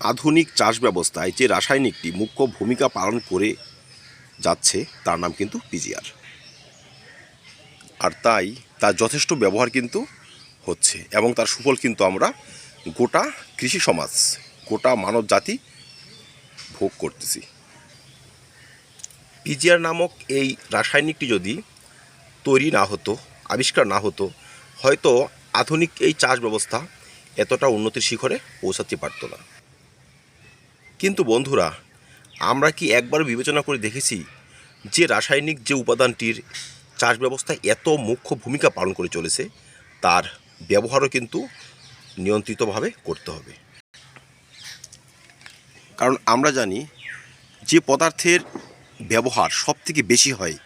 আধুনিক চাষ ব্যবস্থায় যে রাসায়নিকটি মুখ্য ভূমিকা পালন করে যাচ্ছে, তার নাম কিন্তু পিজিআর। আর তাই তার যথেষ্ট ব্যবহার কিন্তু হচ্ছে এবং তার সুফল কিন্তু আমরা গোটা কৃষি সমাজ, গোটা মানব জাতি ভোগ করতেছি। পিজিআর নামক এই রাসায়নিকটি যদি তৈরি না হতো, আবিষ্কার না হতো, হয়তো আধুনিক এই চাষ ব্যবস্থা এতটা উন্নতির শিখরে পৌঁছাতে পারতো না। কিন্তু বন্ধুরা, আমরা কি একবার বিবেচনা করে দেখেছি যে রাসায়নিক যে উপাদানটির চাষ ব্যবস্থায় এত মুখ্য ভূমিকা পালন করে চলেছে, তার ব্যবহারও কিন্তু নিয়ন্ত্রিতভাবে করতে হবে। কারণ আমরা জানি যে পদার্থের ব্যবহার সব থেকে বেশি হয়,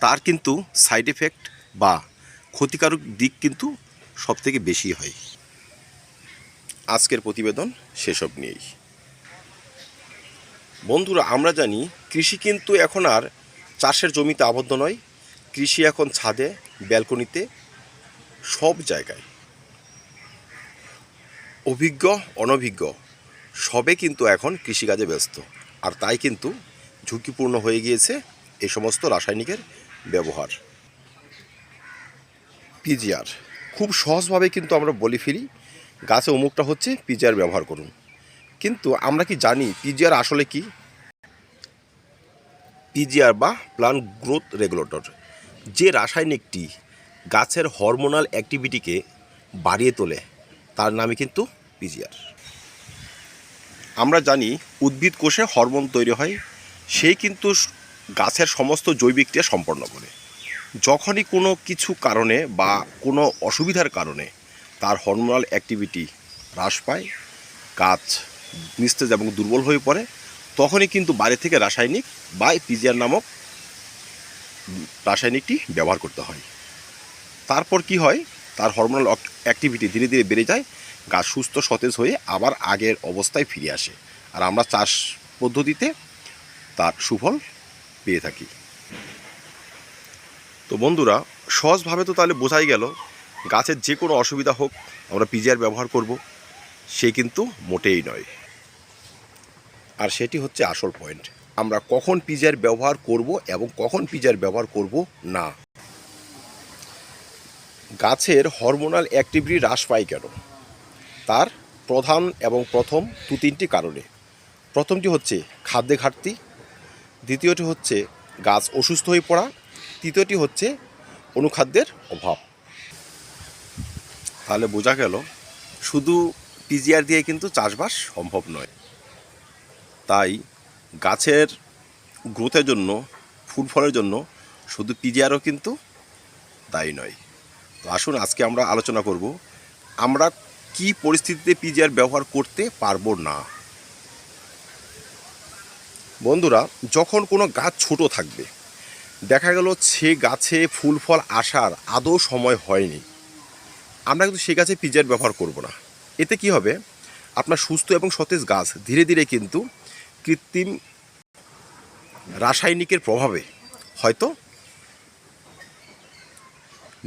তার কিন্তু সাইড এফেক্ট বা ক্ষতিকারক দিক কিন্তু সব থেকে বেশি হয়। আজকের প্রতিবেদন সেসব নিয়েই। বন্ধুরা, আমরা জানি কৃষি কিন্তু এখন আর চাষের জমিতে আবদ্ধ নয়। কৃষি এখন ছাদে, ব্যালকনিতে, সব জায়গায়। অভিজ্ঞ, অনভিজ্ঞ, সবে কিন্তু এখন কৃষিকাজে ব্যস্ত। আর তাই কিন্তু ঝুঁকিপূর্ণ হয়ে গিয়েছে এই সমস্ত রাসায়নিকের ব্যবহার। পিজিআর, খুব সহজভাবে কিন্তু আমরা বলে ফেলি, গাছে অমুকটা হচ্ছে পিজিআর ব্যবহার করুন। কিন্তু আমরা কি জানি পিজিআর আসলে কি? পিজিআর বা প্লান্ট গ্রোথ রেগুলেটর যে রাসায়নিকটি গাছের হরমোনাল অ্যাক্টিভিটিকে বাড়িয়ে তোলে, তার নামই কিন্তু পিজিআর আমরা জানি উদ্ভিদ কোষে হরমোন তৈরি হয় সেই কিন্তু গাছের সমস্ত জৈবিক ক্রিয়া সম্পন্ন করে। যখনই কোনো কিছু কারণে বা কোনো অসুবিধার কারণে তার হরমোনাল অ্যাক্টিভিটি হ্রাস পায়, গাছ নিস্তেজ এবং দুর্বল হয়ে পড়ে, তখনই কিন্তু বাইরে থেকে রাসায়নিক বা পিজিআর নামক রাসায়নিকটি ব্যবহার করতে হয়। তারপর কি হয়? তার হরমোনাল অ্যাক্টিভিটি ধীরে ধীরে বেড়ে যায় গাছ সুস্থ, সতেজ হয়ে আবার আগের অবস্থায় ফিরে আসে। আর আমরা চাষ পদ্ধতিতে তার সুফল পেয়ে থাকি। তো বন্ধুরা, সহজভাবে তো তাহলে বোঝাই গেল, গাছের যে কোনো অসুবিধা হোক আমরা পিজিআর ব্যবহার করব, সে কিন্তু মোটেই নয়। আর সেটি হচ্ছে আসল পয়েন্ট আমরা কখন পিজার ব্যবহার করব এবং কখন পিজার ব্যবহার করব না। গাছের হরমোনাল অ্যাক্টিভিটি হ্রাস পায় কেন? তার প্রধান এবং প্রথম দু তিনটি কারণে। প্রথমটি হচ্ছে খাদ্যে ঘাটতি, দ্বিতীয়টি হচ্ছে গাছ অসুস্থ হয়ে পড়া, তৃতীয়টি হচ্ছে অনুখাদ্যের অভাব। তাহলে বোঝা গেল, শুধু পিজিআর দিয়ে কিন্তু চাষবাস সম্ভব নয়। তাই গাছের গ্রোথের জন্য, ফুল ফলের জন্য শুধু পিজিআরও কিন্তু দায়ী নয়। তো আসুন আজকে আমরা আলোচনা করব, আমরা কি পরিস্থিতিতে পিজিআর ব্যবহার করতে পারব না? বন্ধুরা, যখন কোনো গাছ ছোট থাকবে, দেখা গেল সে গাছে ফুল ফল আসার আদৌ সময় হয়নি। আমরা কিন্তু সে গাছে পিজিআর ব্যবহার করব না। এতে কি হবে? আপনার সুস্থ এবং সতেজ গাছ ধীরে ধীরে কিন্তু কৃত্রিম রাসায়নিকের প্রভাবে হয়তো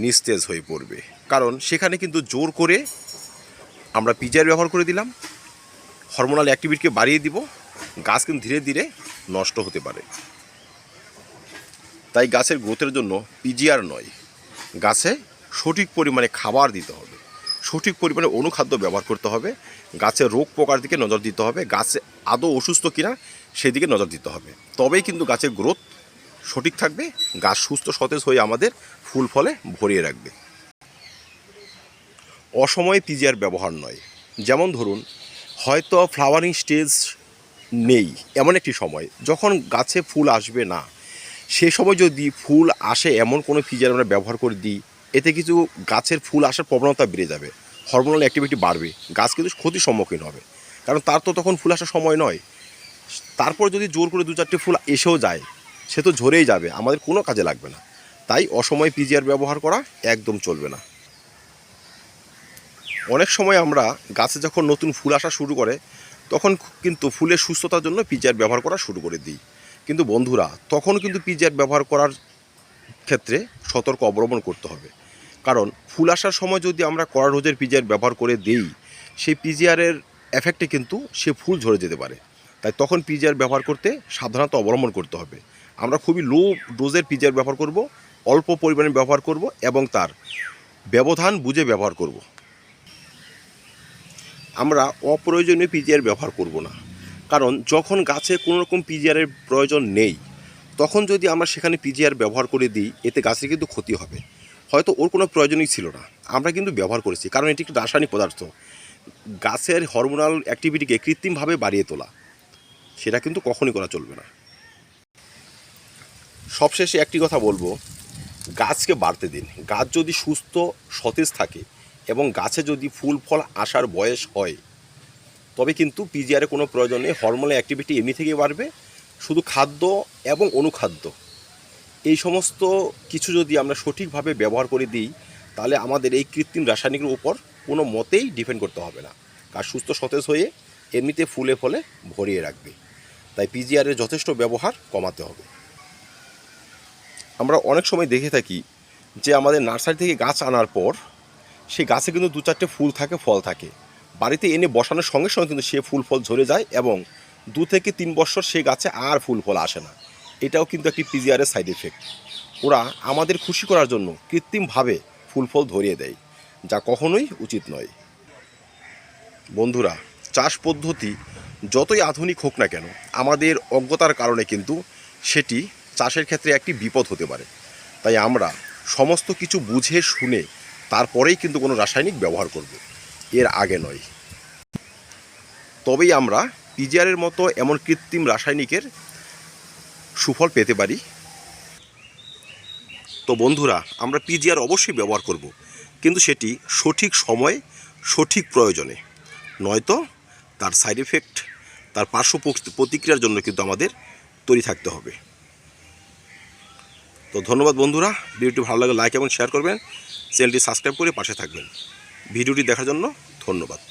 নিস্তেজ হয়ে পড়বে। কারণ সেখানে কিন্তু জোর করে আমরা পিজার ব্যবহার করে দিলাম, হরমোনাল অ্যাক্টিভিটিকে বাড়িয়ে দিব, গাছ কিন্তু ধীরে ধীরে নষ্ট হতে পারে। তাই গাছের গ্রোথের জন্য পিজিআর নয়, গাছে সঠিক পরিমাণে খাবার দিতে হবে, সঠিক পরিমাণে অনুখাদ্য ব্যবহার করতে হবে গাছের রোগ পোকার দিকে নজর দিতে হবে, গাছে আদৌ অসুস্থ কিনা সেদিকে নজর দিতে হবে। তবেই কিন্তু গাছের গ্রোথ সঠিক থাকবে, গাছ সুস্থ সতেজ হয়ে আমাদের ফুল ফলে ভরিয়ে রাখবে। অসময়ে পিজিআর ব্যবহার নয়। যেমন ধরুন, হয়তো ফ্লাওয়ারিং স্টেজ নেই, এমন একটি সময়, যখন গাছে ফুল আসবে না। সে সময় যদি ফুল আসে এমন কোনো ফিজার আমরা ব্যবহার করে দিই, এতে কিছু গাছের ফুল আসার প্রবণতা বেড়ে যাবে। হরমোনাল অ্যাক্টিভিটি বাড়বে, গাছ কিন্তু ক্ষতির সম্মুখীন হবে। কারণ তার তো তখন ফুল আসার সময় নয়। তারপর যদি জোর করে দু চারটে ফুল এসেও যায়, সে তো ঝরেই যাবে, আমাদের কোনো কাজে লাগবে না। তাই অসময়ে পিজিআর ব্যবহার করা একদম চলবে না। অনেক সময় আমরা গাছে যখন নতুন ফুল আসা শুরু করে, তখন কিন্তু ফুলের সুস্থতার জন্য পিজিআর ব্যবহার করা শুরু করে দিই। কিন্তু বন্ধুরা, তখন কিন্তু পিজিআর ব্যবহার করার ক্ষেত্রে সতর্ক অবলম্বন করতে হবে। কারণ ফুল আসার সময় যদি আমরা কড়া রোজের পিজিআর ব্যবহার করে দিই, সেই পিজিআরের এফেক্টে কিন্তু সে ফুল ঝরে যেতে পারে। তাই তখন পিজিআর ব্যবহার করতে সাবধানতা অবলম্বন করতে হবে। আমরা খুবই লো ডোজের পিজিআর ব্যবহার করব, অল্প পরিমাণে ব্যবহার করব এবং তার ব্যবধান বুঝে ব্যবহার করব। আমরা অপ্রয়োজনীয় পিজিআর ব্যবহার করব না। কারণ যখন গাছে কোনো রকম পিজিআরের প্রয়োজন নেই, তখন যদি আমরা সেখানে পিজিআর ব্যবহার করে দিই, এতে গাছের কিন্তু ক্ষতি হবে। হয়তো ওর কোনো প্রয়োজনই ছিল না। আমরা কিন্তু ব্যবহার করেছি। কারণ এটি একটি রাসায়নিক পদার্থ। গাছের হরমোনাল অ্যাক্টিভিটিকে কৃত্রিমভাবে বাড়িয়ে তোলা। সেটা কিন্তু কখনই করা চলবে না। সবশেষে একটি কথা বলব, গাছকে বাড়তে দিন। গাছ যদি সুস্থ, সতেজ থাকে এবং গাছে যদি ফুল, ফল আসার বয়স হয়, তবে কিন্তু পিজিআরে কোনো প্রয়োজন হরমোনাল অ্যাক্টিভিটি এমনি থেকে বাড়বে। শুধু খাদ্য এবং অনুখাদ্য। এই সমস্ত কিছু যদি আমরা সঠিকভাবে ব্যবহার করে দিই, তাহলে আমাদের এই কৃত্রিম রাসায়নিকের উপর কোনো মতেই ডিপেন্ড করতে হবে না। গাছ সুস্থ সতেজ হয়ে এমনিতে ফুলে ফলে ভরিয়ে রাখবে। তাই পিজিআরের যথেষ্ট ব্যবহার কমাতে হবে। আমরা অনেক সময় দেখে থাকি যে আমাদের নার্সারি থেকে গাছ আনার পর সেই গাছে কিন্তু দু চারটে ফুল থাকে, ফল থাকে। বাড়িতে এনে বসানোর সঙ্গে সঙ্গে কিন্তু সে ফুল ফল ঝরে যায় এবং দু থেকে তিন বছর সে গাছে আর ফুল ফল আসে না। এটাও কিন্তু একটি পিজিআরের সাইড এফেক্ট ওরা আমাদের খুশি করার জন্য কৃত্রিমভাবে ফুল ফল ধরিয়ে দেয়। যা কখনোই উচিত নয়। বন্ধুরা, চাষ পদ্ধতি যতই আধুনিক হোক না কেন, আমাদের অজ্ঞতার কারণে কিন্তু সেটি চাষের ক্ষেত্রে একটি বিপদ হতে পারে। তাই আমরা সমস্ত কিছু বুঝে, শুনে তারপরেই কিন্তু কোনো রাসায়নিক ব্যবহার করব। এর আগে নয়। তবেই আমরা পিজিআরের মতো এমন কৃত্রিম রাসায়নিকের সুফল পেতে পারি। তো বন্ধুরা, আমরা পিজিআর অবশ্যই ব্যবহার করব। কিন্তু সেটি সঠিক সময়, সঠিক প্রয়োজনে। নয়তো তার সাইড এফেক্ট তার পার্শ্ব প্রতিক্রিয়ার জন্য কিন্তু আমাদের তৈরি থাকতে হবে। তো ধন্যবাদ বন্ধুরা, ভিডিওটি ভালো লাগে লাইক এবং শেয়ার করবেন। চ্যানেলটি সাবস্ক্রাইব করে পাশে থাকবেন। ভিডিওটি দেখার জন্য ধন্যবাদ।